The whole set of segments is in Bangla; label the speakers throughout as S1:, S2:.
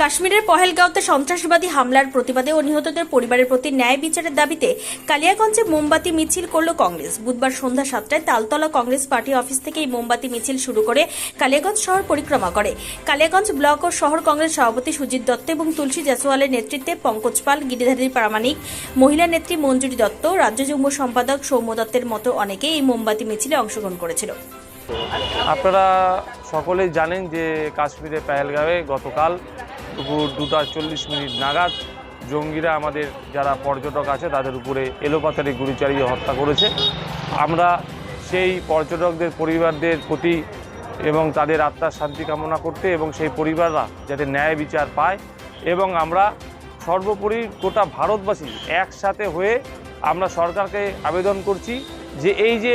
S1: কাশ্মীরের পহেলগাঁওতে সন্ত্রাসবাদী হামলার প্রতিবাদে ও নিহতদের পরিবারের প্রতি ন্যায় বিচারের দাবিতে কালিয়াগঞ্জে মোমবাতি মিছিল করল কংগ্রেস। বুধবার সন্ধ্যা সাতটায় তালতলা কংগ্রেস পার্টি অফিস থেকে এই মোমবাতি মিছিল শুরু করে কালিয়াগঞ্জ শহর পরিক্রমা করে। কালিয়াগঞ্জ ব্লক ও শহর কংগ্রেস সভাপতি সুজিত দত্ত এবং তুলসী জয়সওয়ালের নেতৃত্বে পঙ্কজ পাল, গিরিধারী প্রামাণিক, মহিলা নেত্রী মঞ্জুরি দত্ত, রাজ্য যুগ্ম সম্পাদক সৌম্য দত্তের মতো অনেকে এই মোমবাতি মিছিলে অংশগ্রহণ করেছিল।
S2: আপনারা সকলেই জানেন যে কাশ্মীরে পেহেলগাঁওয়ে গতকাল দুপুর দুটা চল্লিশ মিনিট নাগাদ জঙ্গিরা আমাদের যারা পর্যটক আছে, তাদের উপরে এলোপাতারি গুলি চালিয়ে হত্যা করেছে। আমরা সেই পর্যটকদের, পরিবারদের প্রতি এবং তাদের আত্মার শান্তি কামনা করতে এবং সেই পরিবাররা যাতে ন্যায় বিচার পায় এবং আমরা সর্বোপরি গোটা ভারতবাসী একসাথে হয়ে আমরা সরকারকে আবেদন করছি যে এই যে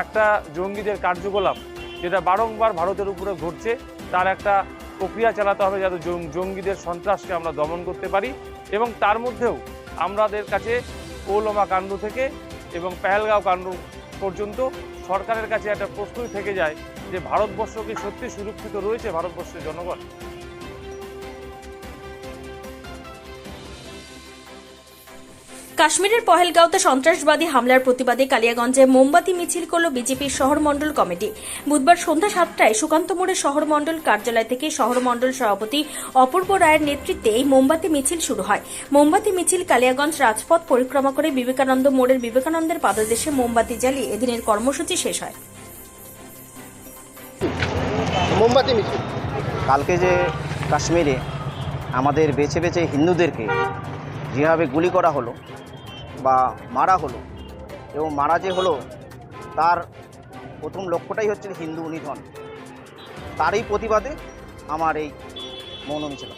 S2: একটা জঙ্গিদের কার্যকলাপ যেটা বারংবার ভারতের উপরে ঘটছে, তার একটা প্রক্রিয়া চালাতে হবে যাতে জঙ্গিদের সন্ত্রাসকে আমরা দমন করতে পারি এবং তার মধ্যেও আমাদের কাছে পৌলমা কাণ্ড থেকে এবং পেহেলগাঁও কাণ্ড পর্যন্ত সরকারের কাছে একটা প্রশ্নই থেকে যায় যে ভারতবর্ষ কি সত্যি সুরক্ষিত রয়েছে ভারতবর্ষের জনগণ?
S1: কাশ্মীরের পহেলগাঁওতে সন্ত্রাসবাদী হামলার প্রতিবাদে কালিয়াগঞ্জে মোমবাতি মিছিল করল বিজেপির শহর মণ্ডল কমিটি। বুধবার সন্ধ্যা সাতটায় সুকান্ত মোড়ের শহর মণ্ডল কার্যালয় থেকে শহর মণ্ডল সভাপতি অপূর্ব রায়ের নেতৃত্বে এই মোমবাতি মিছিল শুরু হয়। মোমবাতি মিছিল কালিয়াগঞ্জ রাজপথ পরিক্রমা করে বিবেকানন্দ মোড়ের বিবেকানন্দের পাদদেশে মোমবাতি জ্বালিয়ে এদিনের কর্মসূচি শেষ হয়।
S3: মোমবাতি মিছিল।
S4: কালকে যে কাশ্মীরে আমাদের বেছে বেছে হিন্দুদেরকে যেভাবে গুলি করা হলো বা মারা হলো এবং মারা যে হলো, তার প্রথম লক্ষ্যটাই হচ্ছে হিন্দু নিধন। তারই প্রতিবাদে আমার এই মৌন মিছিল।